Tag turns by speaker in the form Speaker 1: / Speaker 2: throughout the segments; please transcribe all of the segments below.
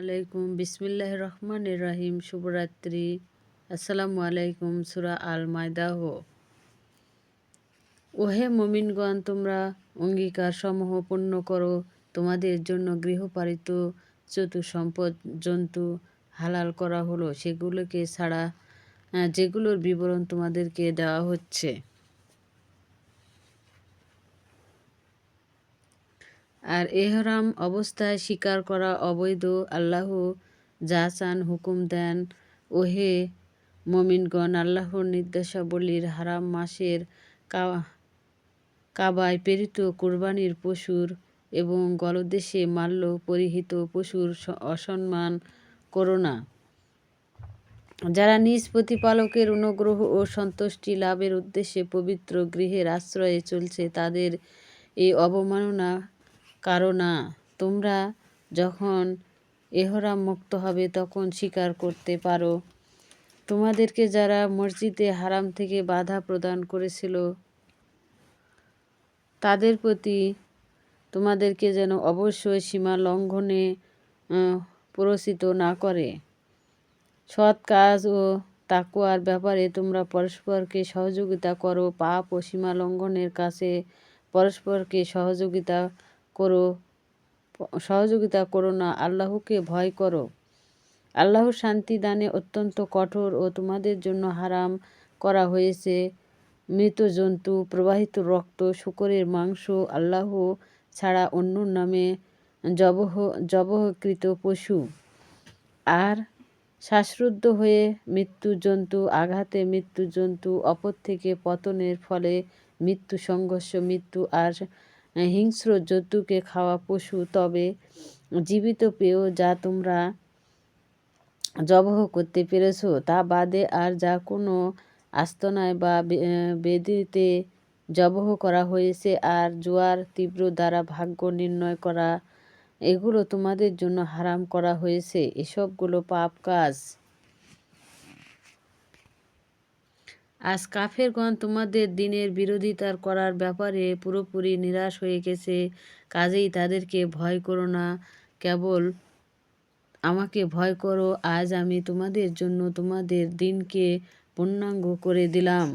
Speaker 1: আলাইকুম বিসমিল্লাহ রহমান রাহিম। শুভরাত্রি। আসসালামু আলাইকুম সুরা আল মায়দাহ ওহে মমিনগণ, তোমরা অঙ্গীকার সমূহ পূর্ণ করো। তোমাদের জন্য গৃহপালিত চতু সম্পদ জন্তু হালাল করা হলো। সেগুলোকে ছাড়া যেগুলোর বিবরণ তোমাদেরকে দেওয়া হচ্ছে। আর এহরাম অবস্থায় স্বীকার করা অবৈধ। আল্লাহ যা চান হুকুম দেন, ওহে মমিনগণ, আল্লাহর নির্দেশাবলীর হারাম মাসের কাবায় প্রেরিত কোরবানির পশুর এবং গলদেশে মাল্য পরিহিত পশুর অসম্মান করো না। যারা নিজ প্রতিপালকের অনুগ্রহ ও সন্তুষ্টি লাভের উদ্দেশ্যে পবিত্র গৃহের আশ্রয়ে চলছে, তাদের এই অবমাননা কারও না, তোমরা যখন এহরাম মুক্ত হবে তখন স্বীকার করতে পারো। তোমাদেরকে যারা মসজিদে হারাম থেকে বাধা প্রদান করেছিল, তাদের প্রতি তোমাদেরকে যেন অবশ্যই সীমা লঙ্ঘনে প্ররোচিত না করে। সৎ কাজ ও তাকুয়ার ব্যাপারে তোমরা পরস্পরকে সহযোগিতা করো। পাপ ও সীমা লঙ্ঘনের কাছে পরস্পরকে সহযোগিতা করো, সহযোগিতা করো না, আল্লাহকে ভয় করো। আল্লাহর শান্তি দানে অত্যন্ত কঠোর ও তোমাদের জন্য হারাম করা হয়েছে। মৃত জন্তু, প্রবাহিত রক্ত, শুকরের মাংস, আল্লাহ ছাড়া অন্য নামে জবহ, জবহকৃত পশু। আর শ্বাসরুদ্ধ হয়ে মৃত্যু জন্তু, আঘাতে মৃত্যু জন্তু, অপর থেকে পতনের ফলে মৃত্যু, সংঘর্ষ, মৃত্যু, আর হিংস্র জন্তুকে খাওয়া পশু, তবে জীবিত পেয়েও যা তোমরা জবহ করতে পেরেছ, তা বাদে আর যা কোনো আস্তনায় বা বেদিতে জবহ করা হয়েছে আর জোয়ার তীব্র দ্বারা ভাগ্য নির্ণয় করা, এগুলো তোমাদের জন্য হারাম করা হয়েছে। এসবগুলো পাপ কাজ। আজ কাফেরগণ তোমাদের দিনের বিরোধিতার করার ব্যাপারে পুরোপুরি নিরাশ হয়ে গেছে, কাজেই তাদেরকে ভয় করো না। কেবল আমাকে ভয় করো, আজ আমি তোমাদের জন্য তোমাদের দিনকে পূর্ণাঙ্গ করে দিলাম।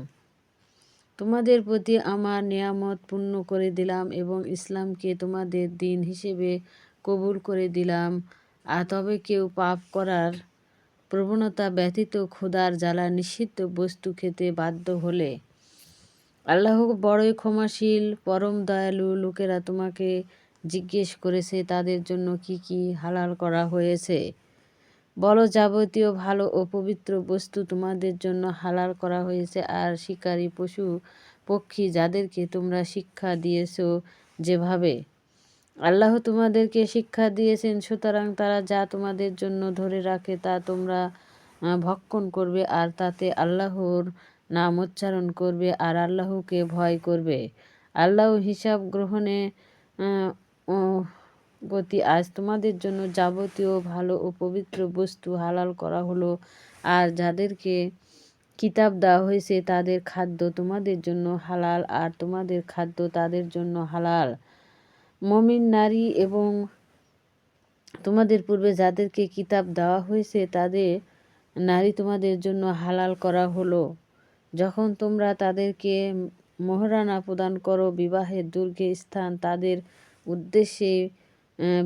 Speaker 1: তোমাদের প্রতি আমার নিয়ামত পূর্ণ করে দিলাম এবং ইসলামকে তোমাদের দিন হিসেবে কবুল করে দিলাম। আর তবে কেউ পাপ করার প্রবণতা ব্যতীত ক্ষুধার জ্বালা নিষিদ্ধ বস্তু খেতে বাধ্য হলে। আল্লাহ বড়ই ক্ষমাশীল, পরম দয়ালু লোকেরা তোমাকে জিজ্ঞেস করেছে, তাদের জন্য কি কি হালাল করা হয়েছে? বলো, যাবতীয় ভালো ও পবিত্র বস্তু তোমাদের জন্য হালাল করা হয়েছে, আর শিকারী পশু পক্ষী যাদেরকে তোমরা শিক্ষা দিয়েছ যেভাবে আল্লাহ তোমাদেরকে শিক্ষা দিয়েছেন, সুতরাং তারা যা তোমাদের জন্য ধরে রাখে তা তোমরা ভক্ষণ করবে আর তাতে আল্লাহর নাম উচ্চারণ করবে আর আল্লাহকে ভয় করবে। আল্লাহ হিসাব গ্রহণে গতি আজ তোমাদের জন্য যাবতীয় ভালো ও পবিত্র বস্তু হালাল করা হলো। আর যাদেরকে কিতাব দেওয়া হয়েছে তাদের খাদ্য তোমাদের জন্য হালাল আর তোমাদের খাদ্য তাদের জন্য হালাল। মমিন নারী এবং তোমাদের পূর্বে যাদেরকে কিতাব দেওয়া হয়েছে, তাদের নারী তোমাদের জন্য হালাল করা হলো। যখন তোমরা তাদেরকে মোহরানা প্রদান করো, বিবাহের দুর্গে স্থান তাদের উদ্দেশ্যে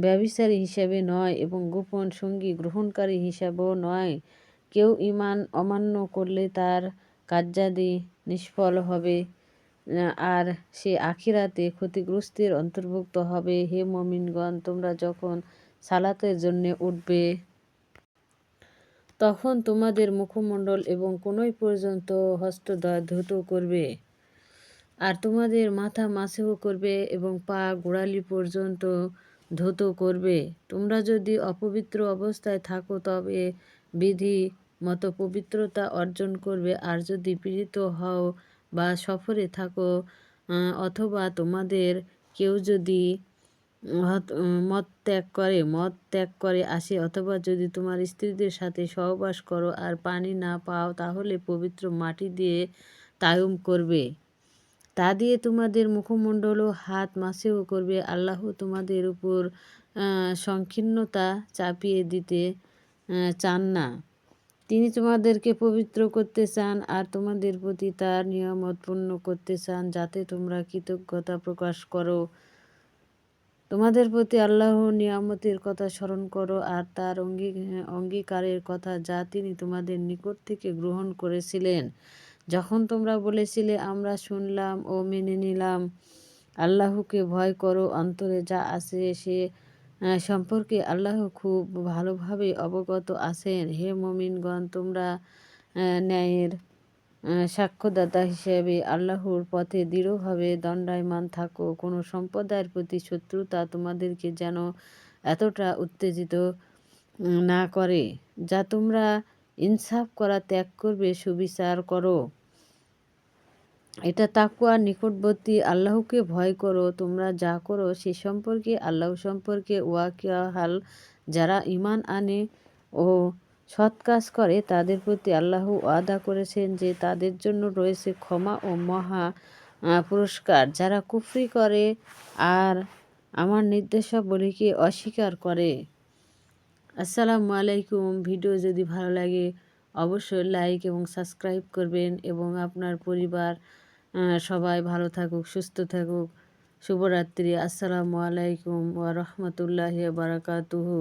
Speaker 1: ব্যবিচারী হিসেবে নয় এবং গোপন সঙ্গী গ্রহণকারী হিসাবেও নয়। কেউ ইমান অমান্য করলে তার কার্যাদি নিষ্ফল হবে। আর সে আখিরাতে ক্ষতিগ্রস্তের অন্তর্ভুক্ত হবে। হে মমিনগণ, তোমরা যখন সালাতের জন্যে উঠবে, তখন তোমাদের মুখমণ্ডল এবং কোনোই পর্যন্ত হস্তদ্বয় ধৌত করবে, আর তোমাদের মাথা মাসেও করবে এবং পা গোড়ালি পর্যন্ত ধৌত করবে। তোমরা যদি অপবিত্র অবস্থায় থাকো, তবে বিধি মতো পবিত্রতা অর্জন করবে, আর যদি পীড়িত হও বা সফরে থাকো অথবা তোমাদের কেউ যদি মদ ত্যাগ করে মদ ত্যাগ করে আসে, অথবা যদি তোমার স্ত্রীদের সাথে সহবাস করো আর পানি না পাও, তাহলে পবিত্র মাটি দিয়ে তায়ুম করবে। তা দিয়ে তোমাদের মুখমণ্ডল ও হাত মাসেও করবে। আল্লাহ তোমাদের উপর সংকীর্ণতা চাপিয়ে দিতে চান না। তিনি তোমাদেরকে পবিত্র করতে চান আর তোমাদের প্রতি তার নিয়ামত পূর্ণ করতে চান যাতে তোমরা কৃতজ্ঞতা প্রকাশ করো। তোমাদের প্রতি আল্লাহ নিয়ামতের কথা স্মরণ করো আর তার অঙ্গী, অঙ্গীকারের কথা যা তিনি তোমাদের নিকট থেকে গ্রহণ করেছিলেন। যখন তোমরা বলেছিলে, আমরা শুনলাম ও মেনে নিলাম। আল্লাহকে ভয় করো, অন্তরে যা আছে সে সম্পর্কে আল্লাহ খুব ভালোভাবে অবগত আছেন। হে মমিনগণ, তোমরা ন্যায়ের সাক্ষ্যদাতা হিসেবে আল্লাহর পথে দৃঢ়ভাবে দণ্ডায়মান থাকো। কোনো সম্প্রদায়ের প্রতি শত্রুতা তোমাদেরকে যেন এতটা উত্তেজিত না করে, যা তোমরা ইনসাফ করা ত্যাগ করবে, সুবিচার করো। এটা তাকুয়া নিকটবর্তী আল্লাহকে ভয় করো, তোমরা যা করো সে সম্পর্কে, আল্লাহ সম্পর্কে ওয়াকিয়াহাল। যারা ইমান আনে ও সৎ কাজ করে, তাদের প্রতি আল্লাহ ওয়াদা করেছেন যে তাদের জন্য রয়েছে ক্ষমা ও মহা পুরস্কার। যারা কুফরি করে আর আমার নির্দেশাবলীকে অস্বীকার করে। আসসালামু আলাইকুম। ভিডিও যদি ভালো লাগে, অবশ্যই লাইক এবং সাবস্ক্রাইব করবেন এবং আপনার পরিবার সবাই ভালো থাকুক সুস্থ থাকুক। শুভরাত্রি। আসসালামু আলাইকুম ওয়া বারাকাতুহু।